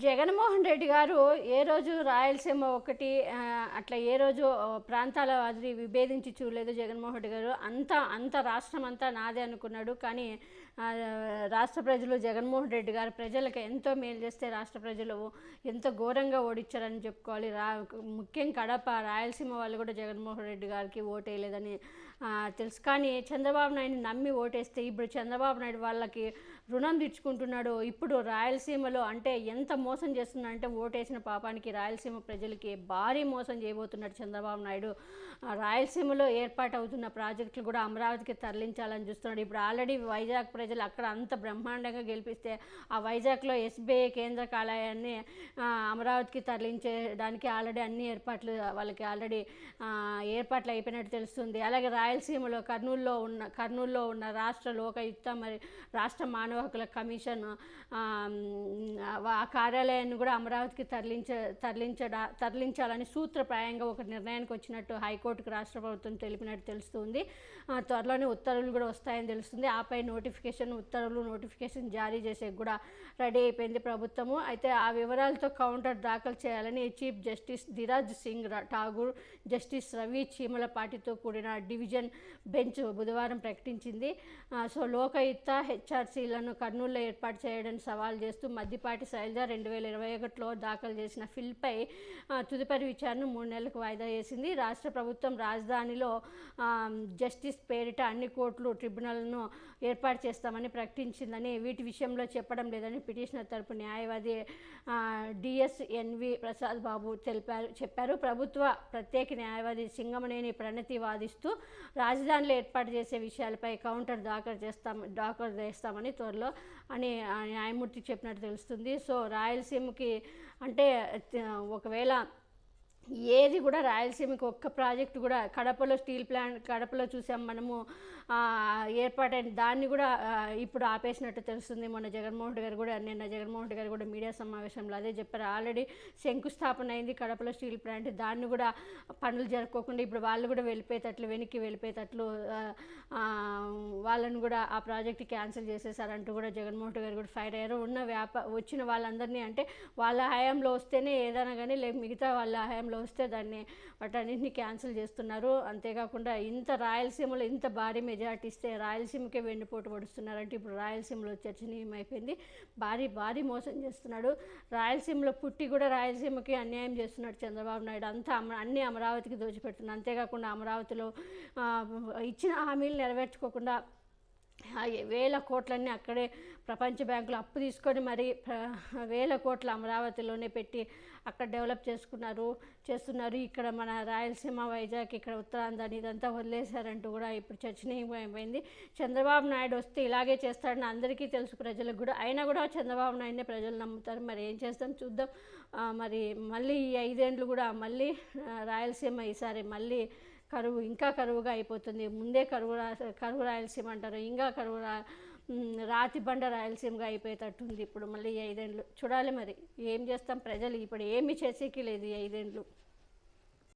జగన్మోహన్ రెడ్డి గారు ఏ రోజు రాయలసీమ ఒకటి అట్లా ఏ రోజు ప్రాంతాల అది విభేదించి చూడలేదు జగన్మోహన్ రెడ్డి గారు. అంత అంత రాష్ట్రం అంతా నాదే అనుకున్నాడు. కానీ రాష్ట్ర ప్రజలు జగన్మోహన్ రెడ్డి గారు ప్రజలకు ఎంతో మేలు చేస్తే రాష్ట్ర ప్రజలు ఎంతో ఘోరంగా ఓడించారని చెప్పుకోవాలి. రా ముఖ్యం కడప రాయలసీమ వాళ్ళు కూడా జగన్మోహన్ రెడ్డి గారికి ఓటేయలేదని తెలుసు. కానీ చంద్రబాబు నాయుడు నమ్మి ఓటేస్తే ఇప్పుడు చంద్రబాబు నాయుడు వాళ్ళకి రుణం తీర్చుకుంటున్నాడు. ఇప్పుడు రాయలసీమలో అంటే ఎంత మోసం చేస్తున్నారంటే ఓటేసిన పాపానికి రాయలసీమ ప్రజలకి భారీ మోసం చేయబోతున్నాడు చంద్రబాబు నాయుడు. రాయలసీమలో ఏర్పాటు అవుతున్న ప్రాజెక్టులు కూడా అమరావతికి తరలించాలని చూస్తున్నాడు. ఇప్పుడు ఆల్రెడీ వైజాగ్ ప్రజలు అక్కడ అంత బ్రహ్మాండంగా గెలిపిస్తే ఆ వైజాగ్లో ఎస్బీఐ కేంద్ర కార్యాలయాన్ని అమరావతికి తరలించేయడానికి ఆల్రెడీ అన్ని ఏర్పాట్లు వాళ్ళకి ఆల్రెడీ ఏర్పాట్లు అయిపోయినట్టు తెలుస్తుంది. అలాగే రాయలసీమలో కర్నూలులో ఉన్న కర్నూలులో ఉన్న రాష్ట్ర లోకయుక్త మరి రాష్ట్ర మానవ హక్కుల కమిషన్ ఆ, ఆ కార్యాలయాన్ని కూడా అమరావతికి తరలించ తరలించడా తరలించాలని సూత్రప్రాయంగా ఒక నిర్ణయానికి వచ్చినట్టు హైకోర్టుకు రాష్ట్ర ప్రభుత్వం తెలిపినట్టు తెలుస్తుంది. త్వరలోనే ఉత్తర్వులు కూడా వస్తాయని తెలుస్తుంది. ఆపై నోటిఫికేషన్ ఉత్తర్వులు నోటిఫికేషన్ జారీ చేసే కూడా రెడీ అయిపోయింది ప్రభుత్వము. అయితే ఆ వివరాలతో కౌంటర్ దాఖలు చేయాలని chief justice Dhiraj Singh Thakur justice Ravi చీమలపాటితో కూడిన డివిజన్ బెంచ్ బుధవారం ప్రకటించింది. సో లోకయుత హెచ్ఆర్సీలను కర్నూలులో ఏర్పాటు చేయడానికి సవాల్ చేస్తూ మద్దిపాటి శైలజ రెండు రెండు వేల ఇరవై ఒకటిలో దాఖలు చేసిన ఫిల్పై తుదుపరి విచారణ మూడు నెలలకు వాయిదా వేసింది. రాష్ట్ర ప్రభుత్వం రాజధానిలో జస్టిస్ పేరిట అన్ని కోర్టులు ట్రిబ్యునల్ను ఏర్పాటు చేస్తామని ప్రకటించిందని వీటి విషయంలో చెప్పడం లేదని పిటిషనర్ తరపు న్యాయవాది ఆ, డిఎస్ ఎన్వి ప్రసాద్ బాబు తెలిపారు చెప్పారు. ప్రభుత్వ ప్రత్యేక న్యాయవాది సింగమనేని ప్రణతి వాదిస్తూ రాజధానిలో ఏర్పాటు చేసే విషయాలపై కౌంటర్ దాఖలు చేస్తాం దాఖలు చేస్తామని త్వరలో అని న్యాయమూర్తి చెప్పినట్టు తెలుస్తుంది. సో రాయలసీమకి అంటే ఒకవేళ ఏది కూడా రాయలసీమకి ఒక్క ప్రాజెక్ట్ కూడా కడపలో స్టీల్ ప్లాంట్ కడపలో చూసాం మనము ఏర్పాటైన దాన్ని కూడా ఇప్పుడు ఆపేసినట్టు తెలుస్తుంది. మొన్న జగన్మోహన్ రెడ్డి గారు కూడా నిన్న జగన్మోహన్ రెడ్డి గారు కూడా మీడియా సమావేశంలో అదే చెప్పారు. ఆల్రెడీ శంకుస్థాపన అయింది కడపలో స్టీల్ ప్లాంట్. దాన్ని కూడా పనులు జరుపుకోకుండా ఇప్పుడు వాళ్ళు కూడా వెళ్ళిపోయేటట్లు వెనక్కి వెళ్ళిపోయేటట్లు వాళ్ళని కూడా ఆ ప్రాజెక్ట్ క్యాన్సిల్ చేసేసారంటూ కూడా జగన్మోహన్ రెడ్డి గారు కూడా ఫైర్ అయ్యారు. ఉన్న వ్యాప వచ్చిన వాళ్ళందరినీ అంటే వాళ్ళ హయాంలో వస్తేనే ఏదైనా కానీ లేక మిగతా వాళ్ళ హయాంలో వస్తే దాన్ని వాటన్నింటినీ క్యాన్సిల్ చేస్తున్నారు. అంతేకాకుండా ఇంత రాయలసీమలో ఇంత భారీ మెజార్టీ ఇస్తే రాయలసీమకే వెన్నుపోటు పడుస్తున్నారంటే ఇప్పుడు రాయలసీమలో చర్చనీయమైపోయింది అయిపోయింది భారీ భారీ మోసం చేస్తున్నాడు. రాయలసీమలో పుట్టి కూడా రాయలసీమకి అన్యాయం చేస్తున్నాడు చంద్రబాబు నాయుడు. అంతా అమ అన్ని అమరావతికి దోచిపెడుతున్నాడు. అంతేకాకుండా అమరావతిలో ఇచ్చిన హామీలు నెరవేర్చుకోకుండా వేల కోట్లన్నీ అక్కడే ప్రపంచ బ్యాంకులో అప్పు తీసుకొని మరి ప్ర- వేల కోట్ల అమరావతిలోనే పెట్టి అక్కడ డెవలప్ చేసుకున్నారు చేస్తున్నారు. ఇక్కడ మన రాయలసీమ వైజాగ్ ఇక్కడ ఉత్తరాంధ్రని ఇదంతా వదిలేశారంటూ కూడా ఇప్పుడు చర్చనీయమైపోయింది చంద్రబాబు నాయుడు వస్తే ఇలాగే చేస్తాడని అందరికీ తెలుసు ప్రజలకు కూడా. అయినా కూడా చంద్రబాబు నాయుడునే ప్రజలు నమ్ముతారు. మరి ఏం చేస్తాం చూద్దాం. మరి మళ్ళీ ఈ ఐదేండ్లు కూడా మళ్ళీ రాయలసీమ ఈసారి మళ్ళీ కరువు ఇంకా కరువుగా అయిపోతుంది. ముందే కరువు రా కరువు రాయలసీమ అంటారు. ఇంకా కరువు రా రాతి బండ రాయలసీమగా అయిపోయేటట్టుంది ఇప్పుడు మళ్ళీ ఈ ఐదేండ్లు. చూడాలి మరి ఏం చేస్తాం ప్రజలు? ఇప్పుడు ఏమి చేసేకి లేదు ఈ ఐదేండ్లు.